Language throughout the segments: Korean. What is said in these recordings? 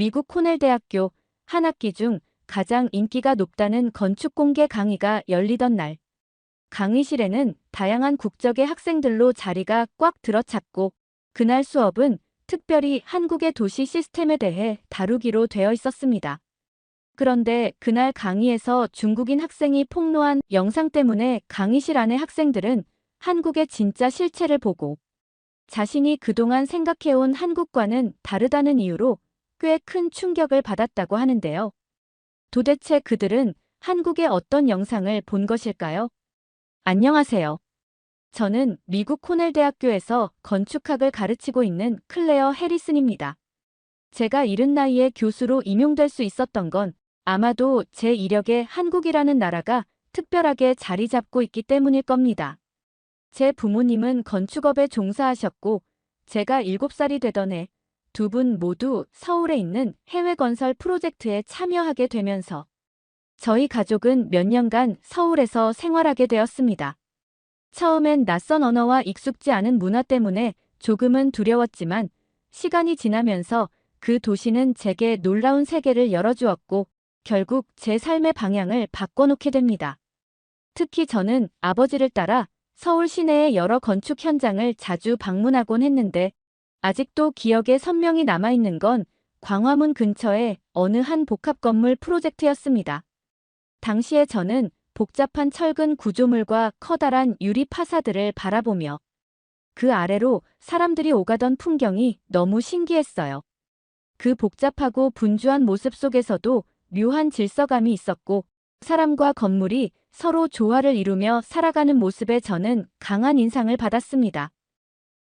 미국 코넬 대학교 한 학기 중 가장 인기가 높다는 건축 공개 강의가 열리던 날. 강의실에는 다양한 국적의 학생들로 자리가 꽉 들어찼고 그날 수업은 특별히 한국의 도시 시스템에 대해 다루기로 되어 있었습니다. 그런데 그날 강의에서 중국인 학생이 폭로한 영상 때문에 강의실 안의 학생들은 한국의 진짜 실체를 보고 자신이 그동안 생각해온 한국과는 다르다는 이유로 꽤 큰 충격을 받았다고 하는데요. 도대체 그들은 한국의 어떤 영상을 본 것일까요? 안녕하세요. 저는 미국 코넬 대학교에서 건축학을 가르치고 있는 클레어 해리슨입니다. 제가 이른 나이에 교수로 임용될 수 있었던 건 아마도 제 이력에 한국이라는 나라가 특별하게 자리 잡고 있기 때문일 겁니다. 제 부모님은 건축업에 종사하셨고 제가 7살이 되던 해 두 분 모두 서울에 있는 해외 건설 프로젝트에 참여하게 되면서 저희 가족은 몇 년간 서울에서 생활하게 되었습니다. 처음엔 낯선 언어와 익숙지 않은 문화 때문에 조금은 두려웠지만 시간이 지나면서 그 도시는 제게 놀라운 세계를 열어주었고 결국 제 삶의 방향을 바꿔놓게 됩니다. 특히 저는 아버지를 따라 서울 시내의 여러 건축 현장을 자주 방문하곤 했는데 아직도 기억에 선명히 남아있는 건 광화문 근처의 어느 한 복합 건물 프로젝트였습니다. 당시에 저는 복잡한 철근 구조물과 커다란 유리 파사들을 바라보며 그 아래로 사람들이 오가던 풍경이 너무 신기했어요. 그 복잡하고 분주한 모습 속에서도 묘한 질서감이 있었고 사람과 건물이 서로 조화를 이루며 살아가는 모습에 저는 강한 인상을 받았습니다.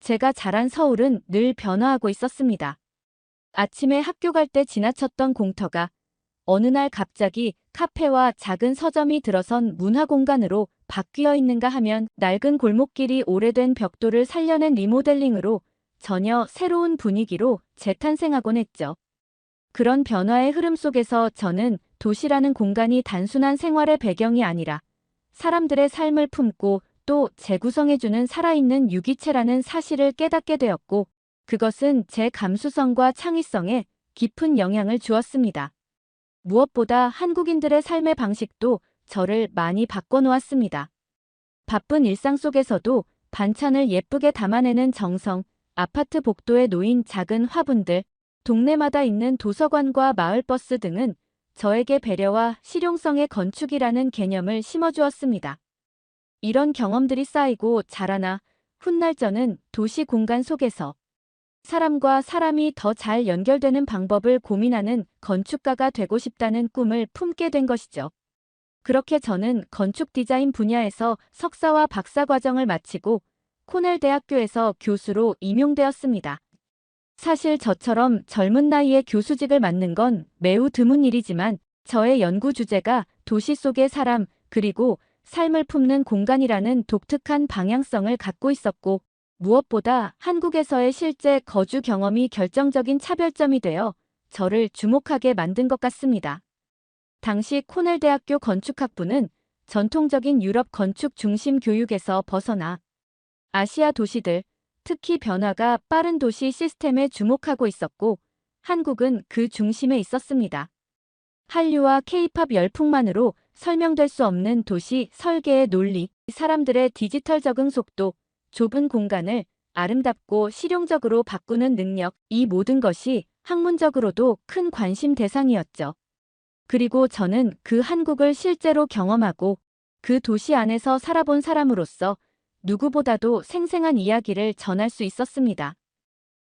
제가 자란 서울은 늘 변화하고 있었습니다. 아침에 학교 갈 때 지나쳤던 공터가 어느 날 갑자기 카페와 작은 서점이 들어선 문화 공간으로 바뀌어 있는가 하면 낡은 골목길이 오래된 벽돌을 살려낸 리모델링으로 전혀 새로운 분위기로 재탄생하곤 했죠. 그런 변화의 흐름 속에서 저는 도시라는 공간이 단순한 생활의 배경이 아니라 사람들의 삶을 품고 또 재구성해주는 살아있는 유기체라는 사실을 깨닫게 되었고 그것은 제 감수성과 창의성에 깊은 영향을 주었습니다. 무엇보다 한국인들의 삶의 방식도 저를 많이 바꿔놓았습니다. 바쁜 일상 속에서도 반찬을 예쁘게 담아내는 정성, 아파트 복도에 놓인 작은 화분들, 동네마다 있는 도서관과 마을버스 등은 저에게 배려와 실용성의 건축이라는 개념을 심어주었습니다. 이런 경험들이 쌓이고 자라나 훗날 저는 도시 공간 속에서 사람과 사람이 더 잘 연결되는 방법을 고민하는 건축가가 되고 싶다는 꿈을 품게 된 것이죠. 그렇게 저는 건축 디자인 분야에서 석사와 박사 과정을 마치고 코넬 대학교에서 교수로 임용되었습니다. 사실 저처럼 젊은 나이에 교수직을 맡는 건 매우 드문 일이지만 저의 연구 주제가 도시 속의 사람 그리고 삶을 품는 공간이라는 독특한 방향성을 갖고 있었고 무엇보다 한국에서의 실제 거주 경험이 결정적인 차별점이 되어 저를 주목하게 만든 것 같습니다. 당시 코넬 대학교 건축학부는 전통적인 유럽 건축 중심 교육에서 벗어나 아시아 도시들, 특히 변화가 빠른 도시 시스템에 주목하고 있었고 한국은 그 중심에 있었습니다. 한류와 케이팝 열풍만으로 설명될 수 없는 도시 설계의 논리, 사람들의 디지털 적응 속도, 좁은 공간을 아름답고 실용적으로 바꾸는 능력, 이 모든 것이 학문적으로도 큰 관심 대상이었죠. 그리고 저는 그 한국을 실제로 경험하고 그 도시 안에서 살아본 사람으로서 누구보다도 생생한 이야기를 전할 수 있었습니다.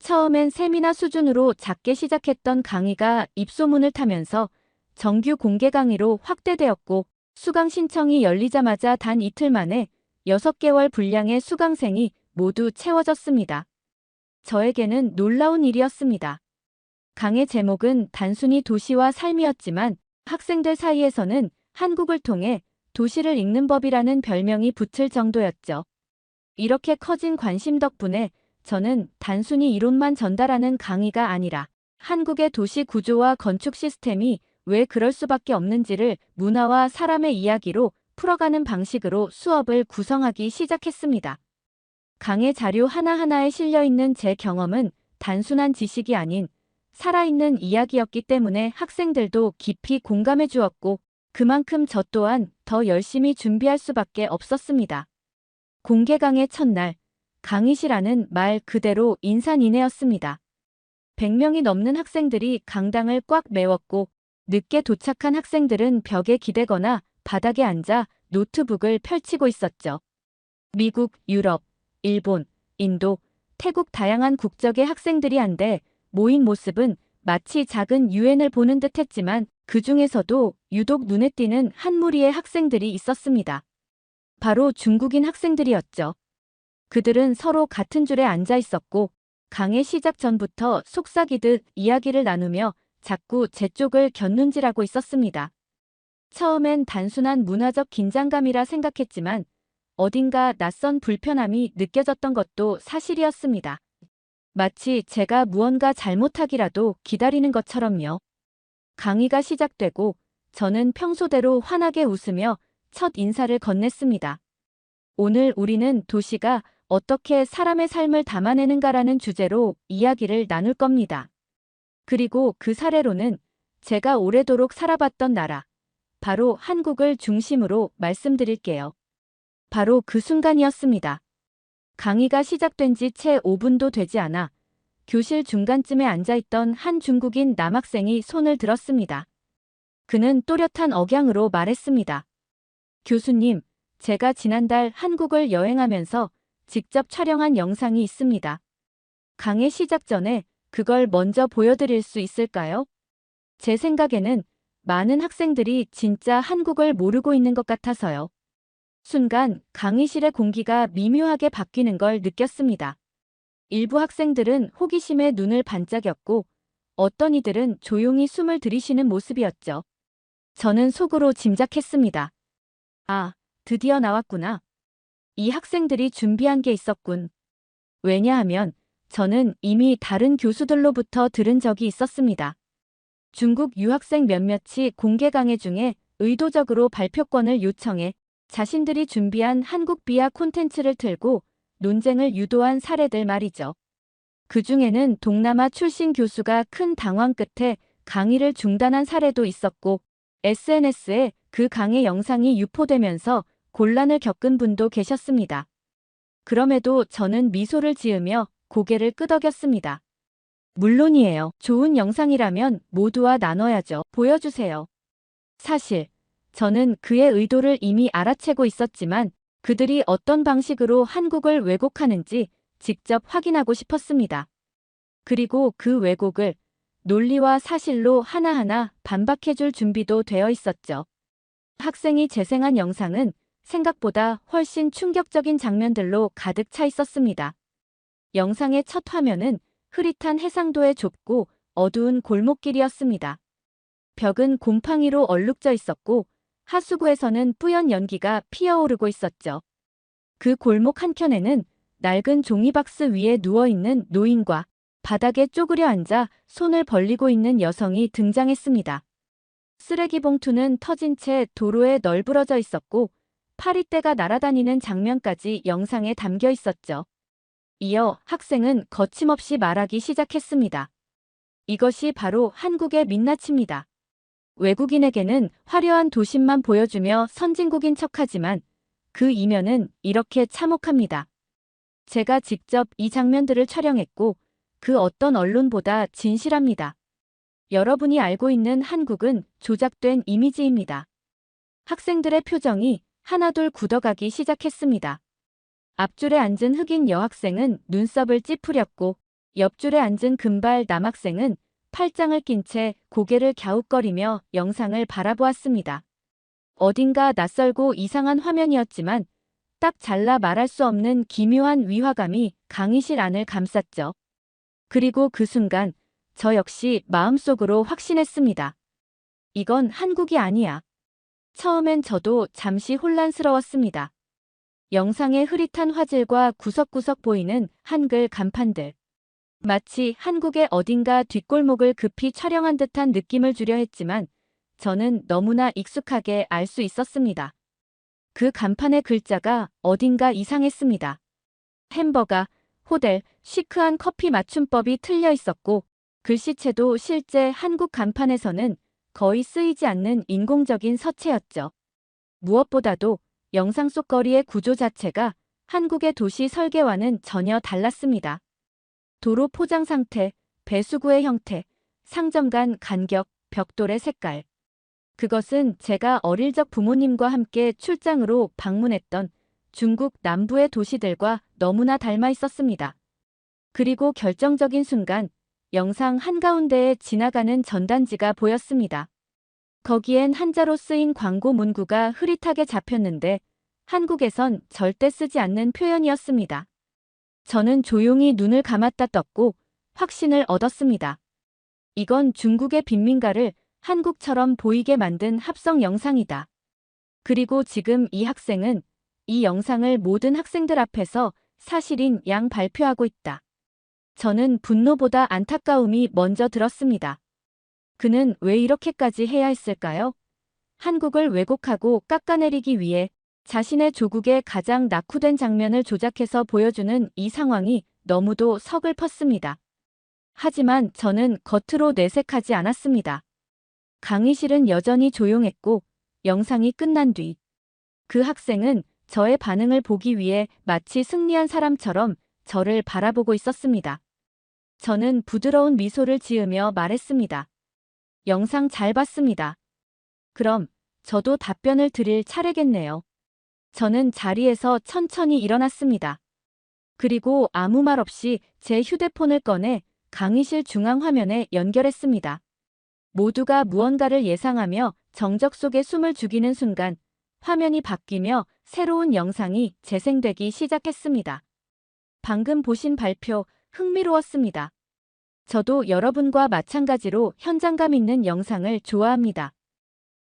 처음엔 세미나 수준으로 작게 시작했던 강의가 입소문을 타면서 정규 공개 강의로 확대되었고 수강 신청이 열리자마자 단 이틀 만에 6개월 분량의 수강생이 모두 채워졌습니다. 저에게는 놀라운 일이었습니다. 강의 제목은 단순히 도시와 삶이었지만 학생들 사이에서는 한국을 통해 도시를 읽는 법이라는 별명이 붙을 정도였죠. 이렇게 커진 관심 덕분에 저는 단순히 이론만 전달하는 강의가 아니라 한국의 도시 구조와 건축 시스템이 왜 그럴 수밖에 없는지를 문화와 사람의 이야기로 풀어가는 방식으로 수업을 구성하기 시작했습니다. 강의 자료 하나하나에 실려있는 제 경험은 단순한 지식이 아닌 살아있는 이야기였기 때문에 학생들도 깊이 공감해 주었고 그만큼 저 또한 더 열심히 준비할 수밖에 없었습니다. 공개 강의 첫날 강의실안은 말 그대로 인산인해였습니다. 100명이 넘는 학생들이 강당을 꽉 메웠고 늦게 도착한 학생들은 벽에 기대거나 바닥에 앉아 노트북을 펼치고 있었죠. 미국, 유럽, 일본, 인도, 태국 다양한 국적의 학생들이 한데 모인 모습은 마치 작은 유엔을 보는 듯 했지만 그 중에서도 유독 눈에 띄는 한 무리의 학생들이 있었습니다. 바로 중국인 학생들이었죠. 그들은 서로 같은 줄에 앉아 있었고 강의 시작 전부터 속삭이듯 이야기를 나누며 자꾸 제 쪽을 곁눈질하고 있었습니다. 처음엔 단순한 문화적 긴장감이라 생각했지만 어딘가 낯선 불편함이 느껴졌던 것도 사실이었습니다. 마치 제가 무언가 잘못하기라도 기다리는 것처럼요. 강의가 시작되고 저는 평소대로 환하게 웃으며 첫 인사를 건넸습니다. 오늘 우리는 도시가 어떻게 사람의 삶을 담아내는가라는 주제로 이야기를 나눌 겁니다. 그리고 그 사례로는 제가 오래도록 살아봤던 나라, 바로 한국을 중심으로 말씀드릴게요. 바로 그 순간이었습니다. 강의가 시작된 지 채 5분도 되지 않아 교실 중간쯤에 앉아있던 한 중국인 남학생이 손을 들었습니다. 그는 또렷한 억양으로 말했습니다. 교수님, 제가 지난달 한국을 여행하면서 직접 촬영한 영상이 있습니다. 강의 시작 전에 그걸 먼저 보여드릴 수 있을까요? 제 생각에는 많은 학생들이 진짜 한국을 모르고 있는 것 같아서요. 순간 강의실의 공기가 미묘하게 바뀌는 걸 느꼈습니다. 일부 학생들은 호기심에 눈을 반짝였고 어떤 이들은 조용히 숨을 들이쉬는 모습이었죠. 저는 속으로 짐작했습니다. 아, 드디어 나왔구나. 이 학생들이 준비한 게 있었군. 왜냐하면 저는 이미 다른 교수들로부터 들은 적이 있었습니다. 중국 유학생 몇몇이 공개 강의 중에 의도적으로 발표권을 요청해 자신들이 준비한 한국 비하 콘텐츠를 틀고 논쟁을 유도한 사례들 말이죠. 그 중에는 동남아 출신 교수가 큰 당황 끝에 강의를 중단한 사례도 있었고 SNS에 그 강의 영상이 유포되면서 곤란을 겪은 분도 계셨습니다. 그럼에도 저는 미소를 지으며 고개를 끄덕였습니다. 물론이에요. 좋은 영상이라면 모두와 나눠야죠. 보여주세요. 사실 저는 그의 의도를 이미 알아채고 있었지만 그들이 어떤 방식으로 한국을 왜곡하는지 직접 확인하고 싶었습니다. 그리고 그 왜곡을 논리와 사실로 하나하나 반박해줄 준비도 되어 있었죠. 학생이 재생한 영상은 생각보다 훨씬 충격적인 장면들로 가득 차 있었습니다. 영상의 첫 화면은 흐릿한 해상도의 좁고 어두운 골목길이었습니다. 벽은 곰팡이로 얼룩져 있었고 하수구에서는 뿌연 연기가 피어오르고 있었죠. 그 골목 한켠에는 낡은 종이박스 위에 누워있는 노인과 바닥에 쪼그려 앉아 손을 벌리고 있는 여성이 등장했습니다. 쓰레기 봉투는 터진 채 도로에 널브러져 있었고 파리떼가 날아다니는 장면까지 영상에 담겨 있었죠. 이어 학생은 거침없이 말하기 시작했습니다. 이것이 바로 한국의 민낯입니다. 외국인에게는 화려한 도심만 보여주며 선진국인 척하지만 그 이면은 이렇게 참혹합니다. 제가 직접 이 장면들을 촬영했고 그 어떤 언론보다 진실합니다. 여러분이 알고 있는 한국은 조작된 이미지입니다. 학생들의 표정이 하나둘 굳어가기 시작했습니다. 앞줄에 앉은 흑인 여학생은 눈썹을 찌푸렸고 옆줄에 앉은 금발 남학생은 팔짱을 낀 채 고개를 갸웃거리며 영상을 바라보았습니다. 어딘가 낯설고 이상한 화면이었지만 딱 잘라 말할 수 없는 기묘한 위화감이 강의실 안을 감쌌죠. 그리고 그 순간 저 역시 마음속으로 확신했습니다. 이건 한국이 아니야. 처음엔 저도 잠시 혼란스러웠습니다. 영상의 흐릿한 화질과 구석구석 보이는 한글 간판들. 마치 한국의 어딘가 뒷골목을 급히 촬영한 듯한 느낌을 주려 했지만 저는 너무나 익숙하게 알 수 있었습니다. 그 간판의 글자가 어딘가 이상했습니다. 햄버거, 호델, 시크한 커피 맞춤법이 틀려 있었고 글씨체도 실제 한국 간판에서는 거의 쓰이지 않는 인공적인 서체였죠. 무엇보다도 영상 속 거리의 구조 자체가 한국의 도시 설계와는 전혀 달랐습니다. 도로 포장 상태, 배수구의 형태, 상점 간 간격, 벽돌의 색깔. 그것은 제가 어릴 적 부모님과 함께 출장으로 방문했던 중국 남부의 도시들과 너무나 닮아 있었습니다. 그리고 결정적인 순간 영상 한가운데에 지나가는 전단지가 보였습니다. 거기엔 한자로 쓰인 광고 문구가 흐릿하게 잡혔는데 한국에선 절대 쓰지 않는 표현이었습니다. 저는 조용히 눈을 감았다 떴고 확신을 얻었습니다. 이건 중국의 빈민가를 한국처럼 보이게 만든 합성 영상이다. 그리고 지금 이 학생은 이 영상을 모든 학생들 앞에서 사실인 양 발표하고 있다. 저는 분노보다 안타까움이 먼저 들었습니다. 그는 왜 이렇게까지 해야 했을까요? 한국을 왜곡하고 깎아내리기 위해 자신의 조국의 가장 낙후된 장면을 조작해서 보여주는 이 상황이 너무도 서글펐습니다. 하지만 저는 겉으로 내색하지 않았습니다. 강의실은 여전히 조용했고 영상이 끝난 뒤 그 학생은 저의 반응을 보기 위해 마치 승리한 사람처럼 저를 바라보고 있었습니다. 저는 부드러운 미소를 지으며 말했습니다. 영상 잘 봤습니다. 그럼 저도 답변을 드릴 차례겠네요. 저는 자리에서 천천히 일어났습니다. 그리고 아무 말 없이 제 휴대폰을 꺼내 강의실 중앙 화면에 연결했습니다. 모두가 무언가를 예상하며 정적 속에 숨을 죽이는 순간 화면이 바뀌며 새로운 영상이 재생되기 시작했습니다. 방금 보신 발표 흥미로웠습니다. 저도 여러분과 마찬가지로 현장감 있는 영상을 좋아합니다.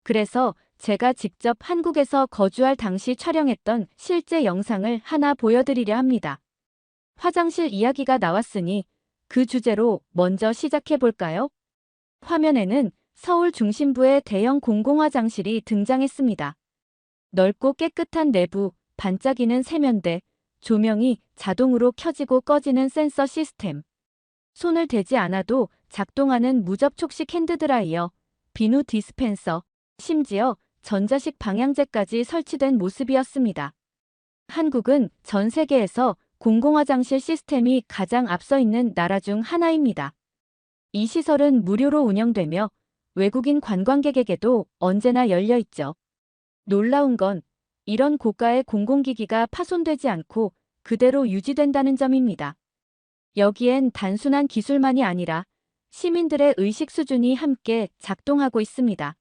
그래서 제가 직접 한국에서 거주할 당시 촬영했던 실제 영상을 하나 보여드리려 합니다. 화장실 이야기가 나왔으니 그 주제로 먼저 시작해 볼까요? 화면에는 서울 중심부의 대형 공공화장실이 등장했습니다. 넓고 깨끗한 내부, 반짝이는 세면대, 조명이 자동으로 켜지고 꺼지는 센서 시스템. 손을 대지 않아도 작동하는 무접촉식 핸드드라이어, 비누 디스펜서, 심지어 전자식 방향제까지 설치된 모습이었습니다. 한국은 전 세계에서 공공화장실 시스템이 가장 앞서 있는 나라 중 하나입니다. 이 시설은 무료로 운영되며 외국인 관광객에게도 언제나 열려 있죠. 놀라운 건 이런 고가의 공공기기가 파손되지 않고 그대로 유지된다는 점입니다. 여기엔 단순한 기술만이 아니라 시민들의 의식 수준이 함께 작동하고 있습니다.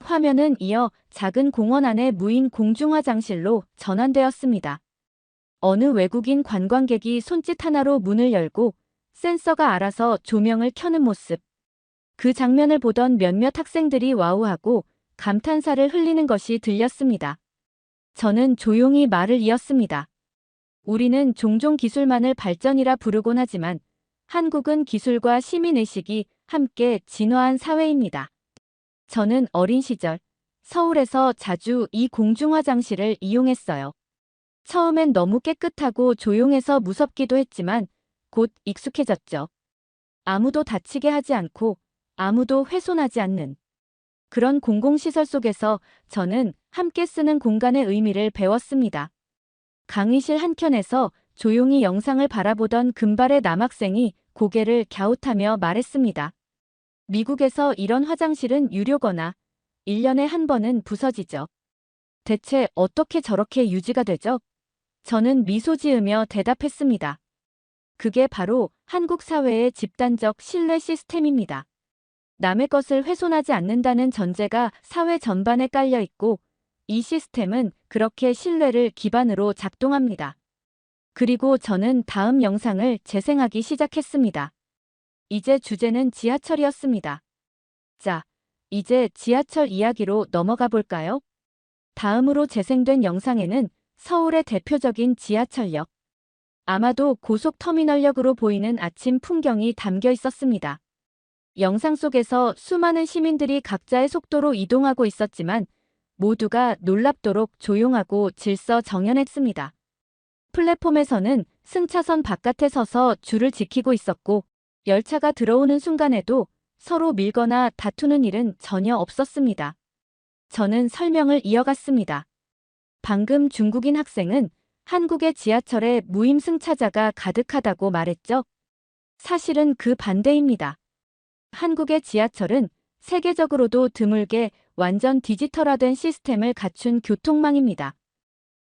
화면은 이어 작은 공원 안의 무인 공중화장실로 전환되었습니다. 어느 외국인 관광객이 손짓 하나로 문을 열고 센서가 알아서 조명을 켜는 모습. 그 장면을 보던 몇몇 학생들이 와우하고 감탄사를 흘리는 것이 들렸습니다. 저는 조용히 말을 이었습니다. 우리는 종종 기술만을 발전이라 부르곤 하지만 한국은 기술과 시민의식이 함께 진화한 사회입니다. 저는 어린 시절 서울에서 자주 이 공중화장실을 이용했어요. 처음엔 너무 깨끗하고 조용해서 무섭기도 했지만 곧 익숙해졌죠. 아무도 다치게 하지 않고 아무도 훼손하지 않는 그런 공공시설 속에서 저는 함께 쓰는 공간의 의미를 배웠습니다. 강의실 한켠에서 조용히 영상을 바라보던 금발의 남학생이 고개를 갸웃하며 말했습니다. 미국에서 이런 화장실은 유료거나 1년에 한 번은 부서지죠. 대체 어떻게 저렇게 유지가 되죠? 저는 미소 지으며 대답했습니다. 그게 바로 한국 사회의 집단적 신뢰 시스템입니다. 남의 것을 훼손하지 않는다는 전제가 사회 전반에 깔려 있고 이 시스템은 그렇게 신뢰를 기반으로 작동합니다. 그리고 저는 다음 영상을 재생하기 시작했습니다. 이제 주제는 지하철이었습니다. 자, 이제 지하철 이야기로 넘어가 볼까요? 다음으로 재생된 영상에는 서울의 대표적인 지하철역, 아마도 고속터미널역으로 보이는 아침 풍경이 담겨 있었습니다. 영상 속에서 수많은 시민들이 각자의 속도로 이동하고 있었지만 모두가 놀랍도록 조용하고 질서 정연했습니다. 플랫폼에서는 승차선 바깥에 서서 줄을 지키고 있었고 열차가 들어오는 순간에도 서로 밀거나 다투는 일은 전혀 없었습니다. 저는 설명을 이어갔습니다. 방금 중국인 학생은 한국의 지하철에 무임승차자가 가득하다고 말했죠. 사실은 그 반대입니다. 한국의 지하철은 세계적으로도 드물게 완전 디지털화된 시스템을 갖춘 교통망입니다.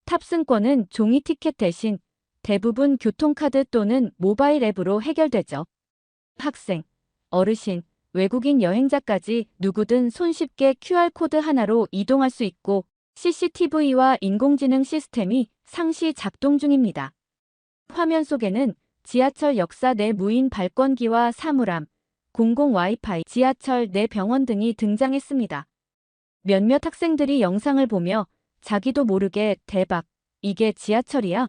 탑승권은 종이 티켓 대신 대부분 교통카드 또는 모바일 앱으로 해결되죠. 학생, 어르신, 외국인 여행자까지 누구든 손쉽게 QR코드 하나로 이동할 수 있고 CCTV와 인공지능 시스템이 상시 작동 중입니다. 화면 속에는 지하철 역사 내 무인 발권기와 사물함, 공공 와이파이, 지하철 내 병원 등이 등장했습니다. 몇몇 학생들이 영상을 보며 자기도 모르게 대박, 이게 지하철이야?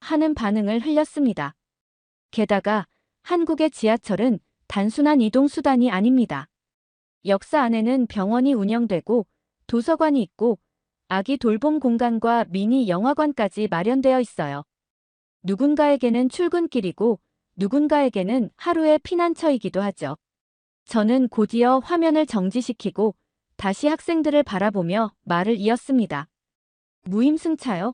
하는 반응을 흘렸습니다. 게다가 한국의 지하철은 단순한 이동수단이 아닙니다. 역사 안에는 병원이 운영되고 도서관이 있고 아기 돌봄 공간과 미니 영화관까지 마련되어 있어요. 누군가에게는 출근길이고 누군가에게는 하루의 피난처이기도 하죠. 저는 곧이어 화면을 정지시키고 다시 학생들을 바라보며 말을 이었습니다. 무임승차요?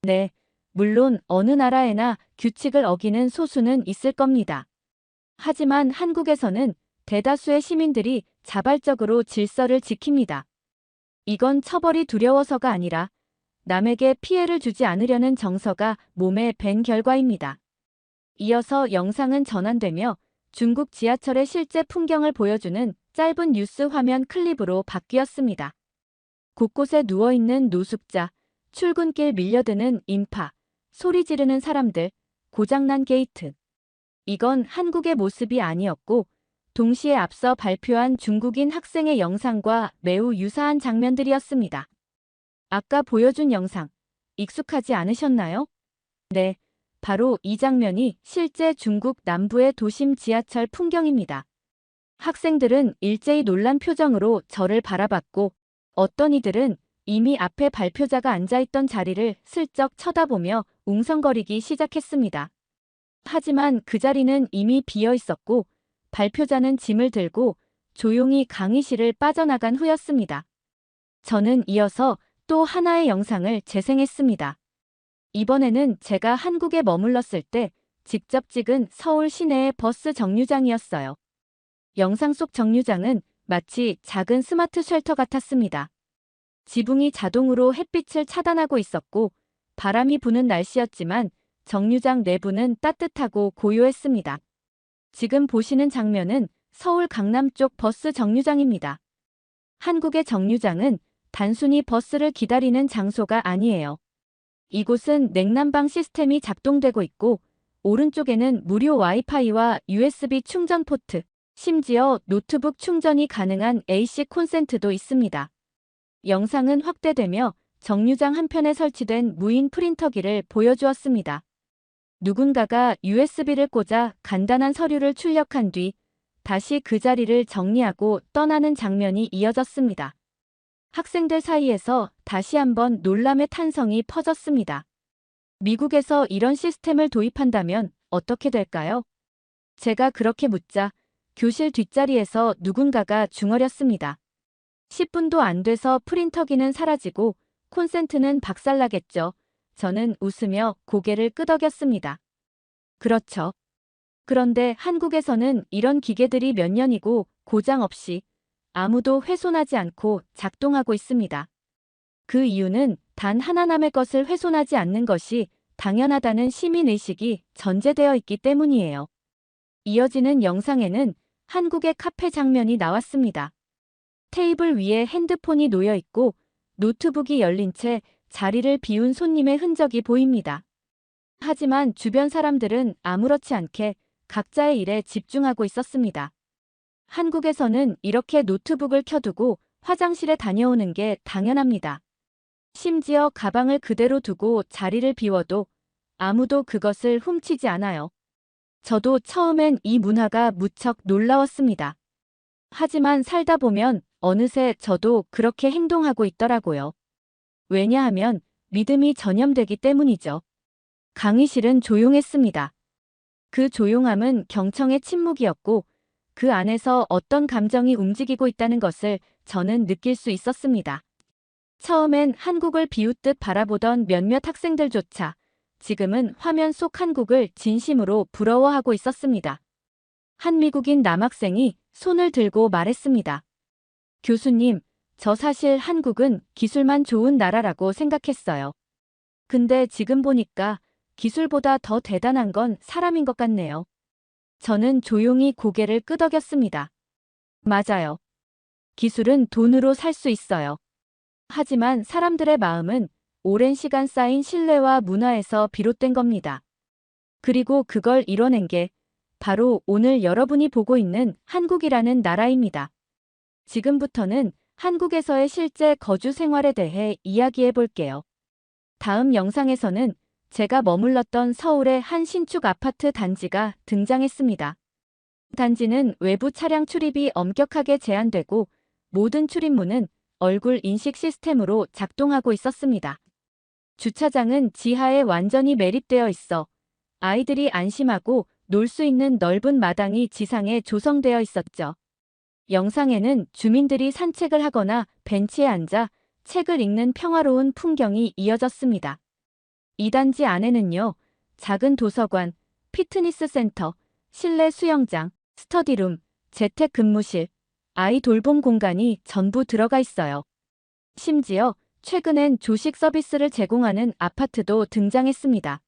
네, 물론 어느 나라에나 규칙을 어기는 소수는 있을 겁니다. 하지만 한국에서는 대다수의 시민들이 자발적으로 질서를 지킵니다. 이건 처벌이 두려워서가 아니라 남에게 피해를 주지 않으려는 정서가 몸에 밴 결과입니다. 이어서 영상은 전환되며 중국 지하철의 실제 풍경을 보여주는 짧은 뉴스 화면 클립으로 바뀌었습니다. 곳곳에 누워있는 노숙자, 출근길 밀려드는 인파, 소리 지르는 사람들, 고장난 게이트. 이건 한국의 모습이 아니었고, 동시에 앞서 발표한 중국인 학생의 영상과 매우 유사한 장면들이었습니다. 아까 보여준 영상, 익숙하지 않으셨나요? 네, 바로 이 장면이 실제 중국 남부의 도심 지하철 풍경입니다. 학생들은 일제히 놀란 표정으로 저를 바라봤고, 어떤 이들은 이미 앞에 발표자가 앉아있던 자리를 슬쩍 쳐다보며 웅성거리기 시작했습니다. 하지만 그 자리는 이미 비어 있었고, 발표자는 짐을 들고 조용히 강의실을 빠져나간 후였습니다. 저는 이어서 또 하나의 영상을 재생했습니다. 이번에는 제가 한국에 머물렀을 때 직접 찍은 서울 시내의 버스 정류장이었어요. 영상 속 정류장은 마치 작은 스마트 쉘터 같았습니다. 지붕이 자동으로 햇빛을 차단하고 있었고 바람이 부는 날씨였지만 정류장 내부는 따뜻하고 고요했습니다. 지금 보시는 장면은 서울 강남 쪽 버스 정류장입니다. 한국의 정류장은 단순히 버스를 기다리는 장소가 아니에요. 이곳은 냉난방 시스템이 작동되고 있고 오른쪽에는 무료 와이파이와 USB 충전 포트, 심지어 노트북 충전이 가능한 AC 콘센트도 있습니다. 영상은 확대되며 정류장 한편에 설치된 무인 프린터기를 보여주었습니다. 누군가가 USB를 꽂아 간단한 서류를 출력한 뒤 다시 그 자리를 정리하고 떠나는 장면이 이어졌습니다. 학생들 사이에서 다시 한번 놀람의 탄성이 퍼졌습니다. 미국에서 이런 시스템을 도입한다면 어떻게 될까요? 제가 그렇게 묻자 교실 뒷자리에서 누군가가 중얼였습니다. 10분도 안 돼서 프린터기는 사라지고 콘센트는 박살나겠죠. 저는 웃으며 고개를 끄덕였습니다. 그렇죠. 그런데 한국에서는 이런 기계들이 몇 년이고 고장 없이 아무도 훼손하지 않고 작동하고 있습니다. 그 이유는 단 하나 남의 것을 훼손하지 않는 것이 당연하다는 시민의식이 전제되어 있기 때문이에요. 이어지는 영상에는 한국의 카페 장면이 나왔습니다. 테이블 위에 핸드폰이 놓여 있고 노트북이 열린 채 자리를 비운 손님의 흔적이 보입니다. 하지만 주변 사람들은 아무렇지 않게 각자의 일에 집중하고 있었습니다. 한국에서는 이렇게 노트북을 켜두고 화장실에 다녀오는 게 당연합니다. 심지어 가방을 그대로 두고 자리를 비워도 아무도 그것을 훔치지 않아요. 저도 처음엔 이 문화가 무척 놀라웠습니다. 하지만 살다 보면 어느새 저도 그렇게 행동하고 있더라고요. 왜냐하면 믿음이 전염되기 때문이죠. 강의실은 조용했습니다. 그 조용함은 경청의 침묵이었고 그 안에서 어떤 감정이 움직이고 있다는 것을 저는 느낄 수 있었습니다. 처음엔 한국을 비웃듯 바라보던 몇몇 학생들조차 지금은 화면 속 한국을 진심으로 부러워하고 있었습니다. 한 미국인 남학생이 손을 들고 말했습니다. 교수님, 저 사실 한국은 기술만 좋은 나라라고 생각했어요. 근데 지금 보니까 기술보다 더 대단한 건 사람인 것 같네요. 저는 조용히 고개를 끄덕였습니다. 맞아요. 기술은 돈으로 살 수 있어요. 하지만 사람들의 마음은 오랜 시간 쌓인 신뢰와 문화에서 비롯된 겁니다. 그리고 그걸 이뤄낸 게 바로 오늘 여러분이 보고 있는 한국이라는 나라입니다. 지금부터는 한국에서의 실제 거주 생활에 대해 이야기해 볼게요. 다음 영상에서는 제가 머물렀던 서울의 한 신축 아파트 단지가 등장했습니다. 단지는 외부 차량 출입이 엄격하게 제한되고 모든 출입문은 얼굴 인식 시스템으로 작동하고 있었습니다. 주차장은 지하에 완전히 매립되어 있어 아이들이 안심하고 놀 수 있는 넓은 마당이 지상에 조성되어 있었죠. 영상에는 주민들이 산책을 하거나 벤치에 앉아 책을 읽는 평화로운 풍경이 이어졌습니다. 이 단지 안에는요, 작은 도서관, 피트니스 센터, 실내 수영장, 스터디룸, 재택 근무실, 아이 돌봄 공간이 전부 들어가 있어요. 심지어 최근엔 조식 서비스를 제공하는 아파트도 등장했습니다.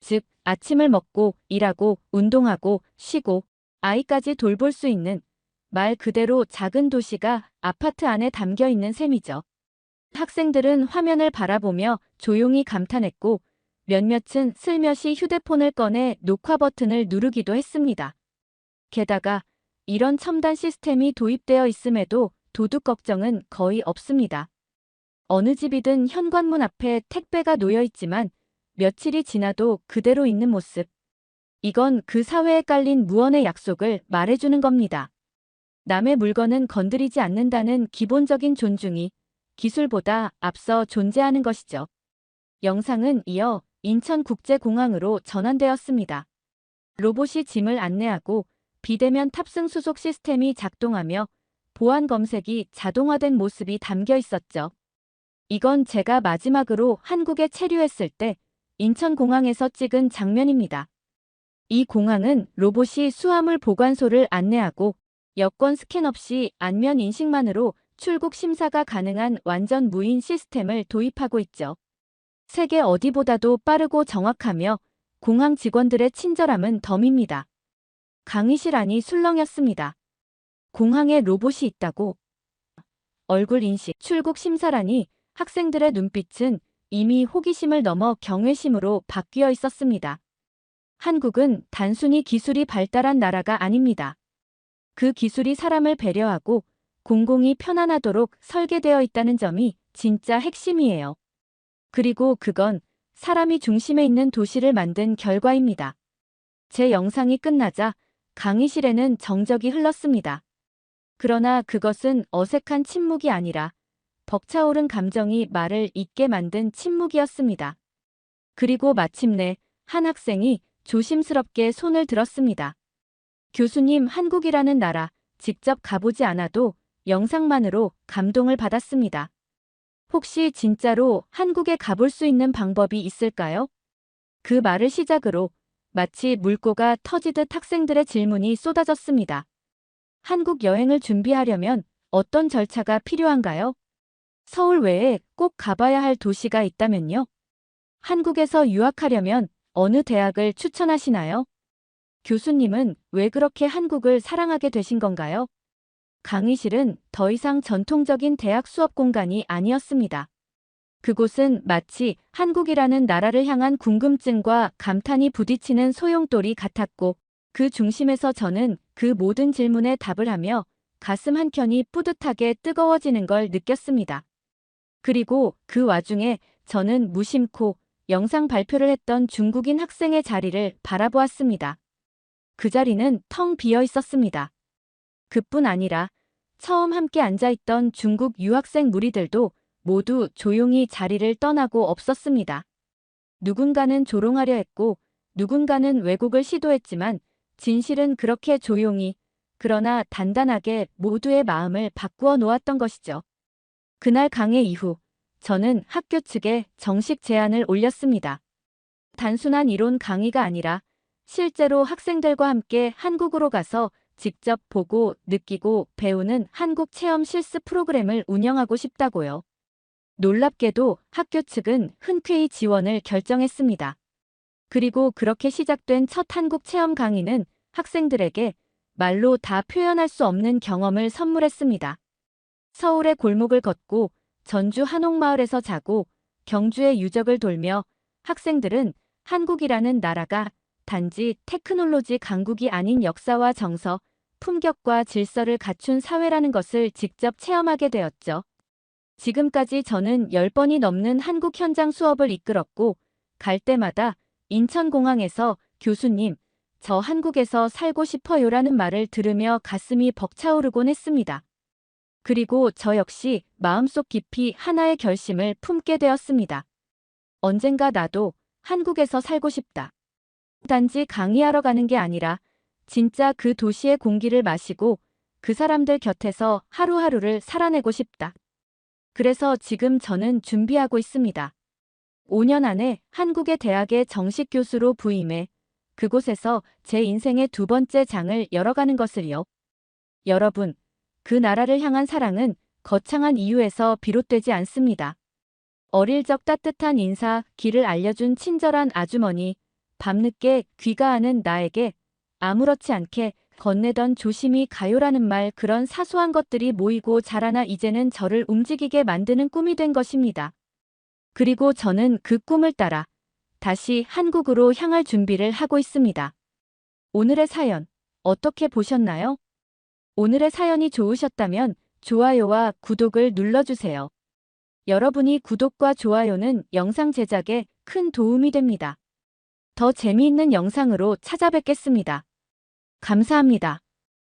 즉, 아침을 먹고 일하고 운동하고 쉬고 아이까지 돌볼 수 있는 말 그대로 작은 도시가 아파트 안에 담겨 있는 셈이죠. 학생들은 화면을 바라보며 조용히 감탄했고 몇몇은 슬며시 휴대폰을 꺼내 녹화 버튼을 누르기도 했습니다. 게다가 이런 첨단 시스템이 도입되어 있음에도 도둑 걱정은 거의 없습니다. 어느 집이든 현관문 앞에 택배가 놓여 있지만 며칠이 지나도 그대로 있는 모습. 이건 그 사회에 깔린 무언의 약속을 말해주는 겁니다. 남의 물건은 건드리지 않는다는 기본적인 존중이 기술보다 앞서 존재하는 것이죠. 영상은 이어 인천국제공항으로 전환되었습니다. 로봇이 짐을 안내하고 비대면 탑승 수속 시스템이 작동하며 보안 검색이 자동화된 모습이 담겨 있었죠. 이건 제가 마지막으로 한국에 체류했을 때 인천공항에서 찍은 장면입니다. 이 공항은 로봇이 수화물 보관소를 안내하고 여권 스캔 없이 안면 인식만으로 출국 심사가 가능한 완전 무인 시스템을 도입하고 있죠. 세계 어디보다도 빠르고 정확하며 공항 직원들의 친절함은 덤입니다. 강의실 안이 술렁였습니다. 공항에 로봇이 있다고. 얼굴 인식, 출국 심사라니 학생들의 눈빛은 이미 호기심을 넘어 경외심으로 바뀌어 있었습니다. 한국은 단순히 기술이 발달한 나라가 아닙니다. 그 기술이 사람을 배려하고 공공이 편안하도록 설계되어 있다는 점이 진짜 핵심이에요. 그리고 그건 사람이 중심에 있는 도시를 만든 결과입니다. 제 영상이 끝나자 강의실에는 정적이 흘렀습니다. 그러나 그것은 어색한 침묵이 아니라 벅차오른 감정이 말을 잇게 만든 침묵이었습니다. 그리고 마침내 한 학생이 조심스럽게 손을 들었습니다. 교수님 한국이라는 나라 직접 가보지 않아도 영상만으로 감동을 받았습니다. 혹시 진짜로 한국에 가볼 수 있는 방법이 있을까요? 그 말을 시작으로 마치 물고가 터지듯 학생들의 질문이 쏟아졌습니다. 한국 여행을 준비하려면 어떤 절차가 필요한가요? 서울 외에 꼭 가봐야 할 도시가 있다면요? 한국에서 유학하려면 어느 대학을 추천하시나요? 교수님은 왜 그렇게 한국을 사랑하게 되신 건가요? 강의실은 더 이상 전통적인 대학 수업 공간이 아니었습니다. 그곳은 마치 한국이라는 나라를 향한 궁금증과 감탄이 부딪히는 소용돌이 같았고 그 중심에서 저는 그 모든 질문에 답을 하며 가슴 한켠이 뿌듯하게 뜨거워지는 걸 느꼈습니다. 그리고 그 와중에 저는 무심코 영상 발표를 했던 중국인 학생의 자리를 바라보았습니다. 그 자리는 텅 비어 있었습니다. 그뿐 아니라 처음 함께 앉아있던 중국 유학생 무리들도 모두 조용히 자리를 떠나고 없었습니다. 누군가는 조롱하려 했고 누군가는 왜곡을 시도했지만 진실은 그렇게 조용히 그러나 단단하게 모두의 마음을 바꾸어 놓았던 것이죠. 그날 강의 이후 저는 학교 측에 정식 제안을 올렸습니다. 단순한 이론 강의가 아니라 실제로 학생들과 함께 한국으로 가서 직접 보고 느끼고 배우는 한국 체험 실습 프로그램을 운영하고 싶다고요. 놀랍게도 학교 측은 흔쾌히 지원을 결정했습니다. 그리고 그렇게 시작된 첫 한국 체험 강의는 학생들에게 말로 다 표현할 수 없는 경험을 선물했습니다. 서울의 골목을 걷고 전주 한옥마을에서 자고 경주의 유적을 돌며 학생들은 한국이라는 나라가 단지 테크놀로지 강국이 아닌 역사와 정서, 품격과 질서를 갖춘 사회라는 것을 직접 체험하게 되었죠. 지금까지 저는 10번이 넘는 한국 현장 수업을 이끌었고 갈 때마다 인천공항에서 교수님, 저 한국에서 살고 싶어요라는 말을 들으며 가슴이 벅차오르곤 했습니다. 그리고 저 역시 마음속 깊이 하나의 결심을 품게 되었습니다. 언젠가 나도 한국에서 살고 싶다. 단지 강의하러 가는 게 아니라 진짜 그 도시의 공기를 마시고 그 사람들 곁에서 하루하루를 살아내고 싶다. 그래서 지금 저는 준비하고 있습니다. 5년 안에 한국의 대학의 정식 교수로 부임해 그곳에서 제 인생의 두 번째 장을 열어가는 것을요. 여러분, 그 나라를 향한 사랑은 거창한 이유에서 비롯되지 않습니다. 어릴 적 따뜻한 인사, 길을 알려준 친절한 아주머니, 밤늦게 귀가하는 나에게 아무렇지 않게 건네던 조심히 가요라는 말 그런 사소한 것들이 모이고 자라나 이제는 저를 움직이게 만드는 꿈이 된 것입니다. 그리고 저는 그 꿈을 따라 다시 한국으로 향할 준비를 하고 있습니다. 오늘의 사연 어떻게 보셨나요? 오늘의 사연이 좋으셨다면 좋아요와 구독을 눌러주세요. 여러분이 구독과 좋아요는 영상 제작에 큰 도움이 됩니다. 더 재미있는 영상으로 찾아뵙겠습니다. 감사합니다.